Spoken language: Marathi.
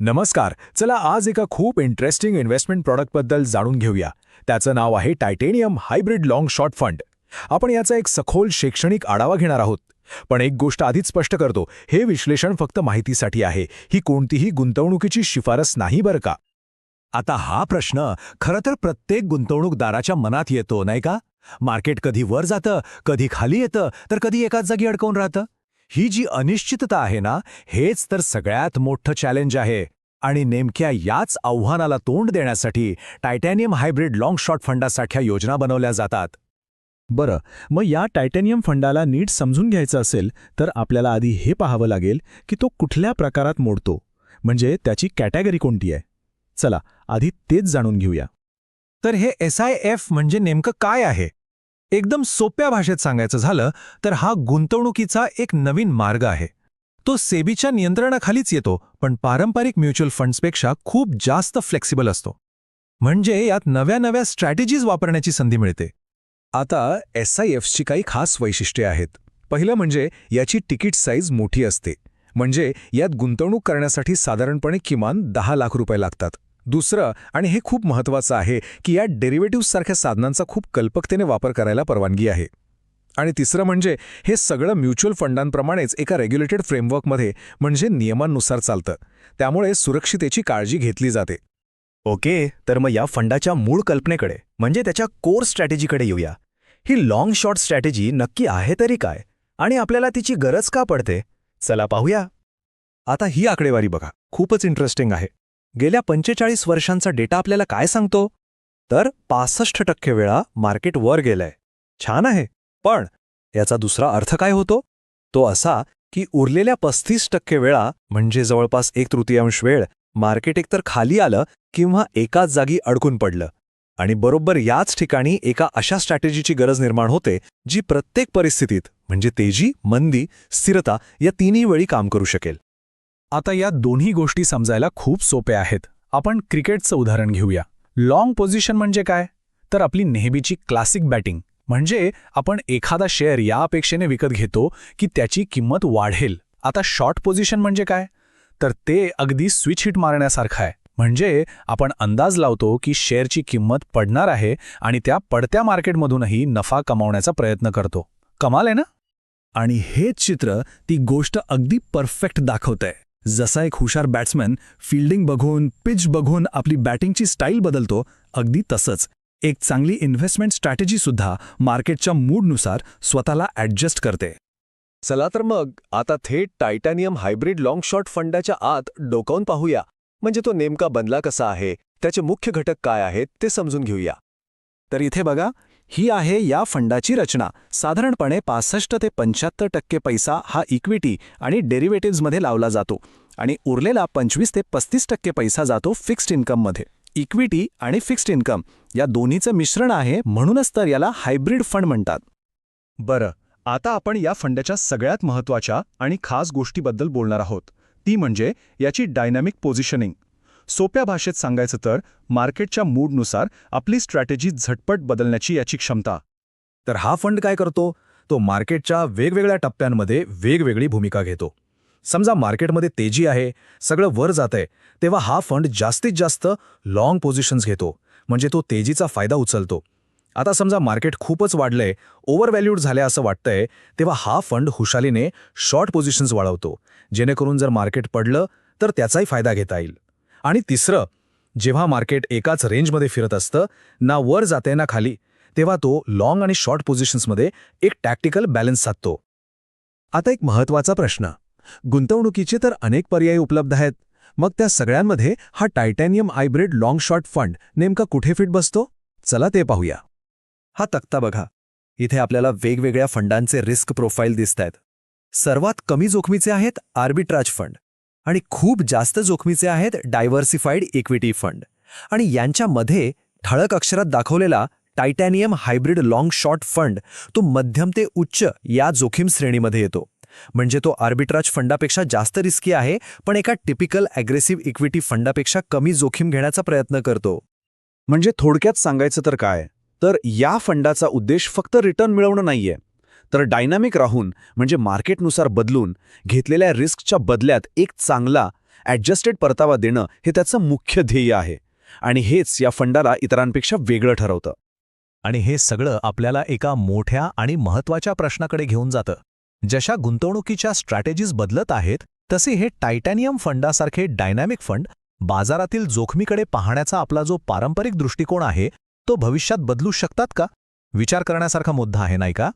नमस्कार चला आज एका खूप इंटरेस्टिंग इन्व्हेस्टमेंट प्रॉडक्टबद्दल जाणून घेऊया. त्याचं नाव आहे titanium hybrid long short fund आपण याचा एक सखोल शैक्षणिक आढावा घेणार आहोत. पण एक गोष्ट आधीच स्पष्ट करतो हे विश्लेषण फक्त माहितीसाठी आहे. ही कोणतीही गुंतवणुकीची शिफारस नाही बरं का? आता हा प्रश्न खरं तर प्रत्येक गुंतवणूकदाराच्या मनात येतो नाही का? मार्केट कधी वर जातं कधी खाली येतं तर कधी एकाच जागी अडकवून राहतं. ही जी अनिश्चितता आहे ना हेच तर सगळ्यात मोठं चॅलेंज आहे. आणि नेमक्या याच आव्हानाला तोंड देण्यासाठी टायटॅनियम हायब्रिड लाँग शॉर्ट फंडासारख्या योजना बनवल्या जातात. बरं मग या टायटॅनियम फंडाला नीट समजून घ्यायचं असेल तर आपल्याला आधी हे पाहावं लागेल की तो कुठल्या प्रकारात मोडतो. म्हणजे त्याची कॅटेगरी कोणती आहे? चला आधी तेच जाणून घेऊया. तर हे एस आय एफ म्हणजे नेमकं काय आहे? एकदम सोप्या भाषेत सांगायचं झालं तर हा गुंतवणुकीचा एक नवीन मार्ग आहे. तो सेबीच्या नियंत्रणाखालीच येतो पण पारंपरिक म्युच्युअल फंड्सपेक्षा खूप जास्त फ्लेक्सिबल असतो. म्हणजे यात नव्या नव्या स्ट्रॅटेजीज वापरण्याची संधी मिळते. आता एस आय एफची काही खास वैशिष्ट्ये आहेत. पहिलं म्हणजे याची तिकीट साईज मोठी असते. म्हणजे यात गुंतवणूक करण्यासाठी साधारणपणे किमान दहा लाख रुपये लागतात. दुसरं आणि हे खूप महत्त्वाचं आहे की या डेरिव्हेटिव्हसारख्या साधनांचा खूप कल्पकतेने वापर करायला परवानगी आहे. आणि तिसरं म्हणजे हे सगळं म्युच्युअल फंडांप्रमाणेच एका रेग्युलेटेड फ्रेमवर्कमध्ये म्हणजे नियमांनुसार चालतं. त्यामुळे सुरक्षितेची काळजी घेतली जाते. ओके तर मग या फंडाच्या मूळ कल्पनेकडे म्हणजे त्याच्या कोर स्ट्रॅटेजीकडे येऊया. ही लाँग शॉर्ट स्ट्रॅटेजी नक्की आहे तरी काय? आणि आपल्याला तिची गरज का पडते? चला पाहूया. आता ही आकडेवारी बघा खूपच इंटरेस्टिंग आहे. गेल्या पंचेचाळीस वर्षांचा डेटा आपल्याला काय सांगतो? तर पासष्ट टक्के वेळा मार्केट वर गेलंय. छान आहे. पण याचा दुसरा अर्थ काय होतो? तो असा की उरलेल्या पस्तीस टक्के वेळा म्हणजे जवळपास एक तृतीयांश वेळ मार्केट एकतर खाली आलं किंवा एकाच जागी अडकून पडलं. आणि बरोबर याच ठिकाणी एका अशा स्ट्रॅटेजीची गरज निर्माण होते जी प्रत्येक परिस्थितीत म्हणजे तेजी मंदी स्थिरता या तिन्ही वेळी काम करू शकेल. आता या दोन्ही गोष्टी समजायला खूप सोप्या आहेत. आपण क्रिकेटचं उदाहरण घेऊया. लाँग पोझिशन म्हणजे काय? तर आपली नेहमीची क्लासिक बॅटिंग म्हणजे आपण एखादा शेअर या अपेक्षेने विकत घेतो की त्याची किंमत वाढेल. आता शॉर्ट पोझिशन म्हणजे काय? तर ते अगदी स्विच हिट मारण्यासारखं आहे. म्हणजे आपण अंदाज लावतो की शेअरची किंमत पडणार आहे आणि त्या पडत्या मार्केटमधूनही नफा कमावण्याचा प्रयत्न करतो. कमाल आहे ना? आणि हेच चित्र ती गोष्ट अगदी परफेक्ट दाखवतंय. जसा एक हुशार बॅट्समॅन फिल्डिंग बघून पिच बघून आपली बॅटिंगची स्टाईल बदलतो अगदी तसंच. एक चांगली इन्व्हेस्टमेंट स्ट्रॅटेजी सुद्धा मार्केटच्या मूडनुसार स्वतःला ॲडजस्ट करते. चला तर मग आता थेट टायटॅनियम हायब्रिड लाँग शॉर्ट फंडाच्या आत डोकावून पाहूया. म्हणजे तो नेमका बनला कसा आहे त्याचे मुख्य घटक काय आहेत ते समजून घेऊया. तर इथे बघा ही आहे या फंडाची रचना. साधारणपणे पासष्ट ते पंच्याहत्तर टक्के पैसा हा इक्विटी आणि डेरिव्हेटिव्हजमध्ये लावला जातो आणि उरलेला पंचवीस ते पस्तीस टक्के पैसा जातो फिक्स्ड इन्कममध्ये इक्विटी आणि फिक्स्ड इन्कम या दोन्हीचं मिश्रण आहे म्हणूनच तर याला हायब्रिड फंड म्हणतात. बरं आता आपण या फंडाच्या सगळ्यात महत्त्वाच्या आणि खास गोष्टीबद्दल बोलणार आहोत. ती म्हणजे याची डायनॅमिक पोझिशनिंग सोप्या भाषेत सांगायचं तर मार्केटच्या मूडनुसार आपली स्ट्रॅटेजी झटपट बदलण्याची याची क्षमता. तर हा फंड काय करतो? तो मार्केटच्या वेगवेगळ्या टप्प्यांमध्ये वेगवेगळी भूमिका घेतो. समजा मार्केटमध्ये तेजी आहे सगळं वर जातंय तेव्हा हा फंड जास्तीत जास्त लाँग पोझिशन्स घेतो म्हणजे तो तेजीचा फायदा उचलतो. आता समजा मार्केट खूपच वाढलंय ओव्हरव्हॅल्यूड झालंय असं वाटतंय तेव्हा हा फंड हुशालीने शॉर्ट पोझिशन्स वाढवतो जेणेकरून जर मार्केट पडलं तर त्याचाही फायदा घेता येईल. आणि तिसरं जेव्हा मार्केट एकाच रेंजमध्ये फिरत असतं ना वर जाते ना खाली तेव्हा तो लाँग आणि शॉर्ट पोझिशन्समध्ये एक टॅक्टिकल बॅलन्स साधतो. आता एक महत्त्वाचा प्रश्न. गुंतवणुकीचे तर अनेक पर्याय उपलब्ध आहेत. मग त्या सगळ्यांमध्ये हा titanium hybrid long short fund नेमका कुठे फिट बसतो? चला ते पाहूया. हा तक्ता बघा. इथे आपल्याला वेगवेगळ्या फंडांचे रिस्क प्रोफाईल दिसत आहेत सर्वात कमी जोखमीचे आहेत आर्बिट्राज फंड आणि खूप जास्त जोखमीचे आहेत डायव्हर्सिफाईड इक्विटी फंड. आणि यांच्यामध्ये ठळक अक्षरात दाखवलेला titanium hybrid long short fund तो मध्यम ते उच्च या जोखीम श्रेणीमध्ये येतो. म्हणजे तो आर्बिट्राज फंडापेक्षा जास्त रिस्की आहे पण एका टिपिकल अग्रेसिव्ह इक्विटी फंडापेक्षा कमी जोखीम घेण्याचा प्रयत्न करतो. म्हणजे थोडक्यात सांगायचं तर काय? तर या फंडाचा उद्देश फक्त रिटर्न मिळवणं नाहीये. तर डायनामिक राहून म्हणजे मार्केटनुसार बदलून घेतलेल्या रिस्कच्या बदल्यात एक चांगला ॲडजस्टेड परतावा देणं हे त्याचं मुख्य ध्येय आहे. आणि हेच या फंडाला इतरांपेक्षा वेगळं ठरवतं. आणि हे सगळं आपल्याला एका मोठ्या आणि महत्त्वाच्या प्रश्नाकडे घेऊन जातं. जशा गुंतवणुकीच्या स्ट्रॅटेजीज बदलत आहेत तसे हे टायटॅनियम फंडासारखे डायनॅमिक फंड बाजारातील जोखमीकडे पाहण्याचा आपला जो पारंपरिक दृष्टिकोन आहे तो भविष्यात बदलू शकतात का? विचार करण्यासारखा मुद्दा आहे नाही का?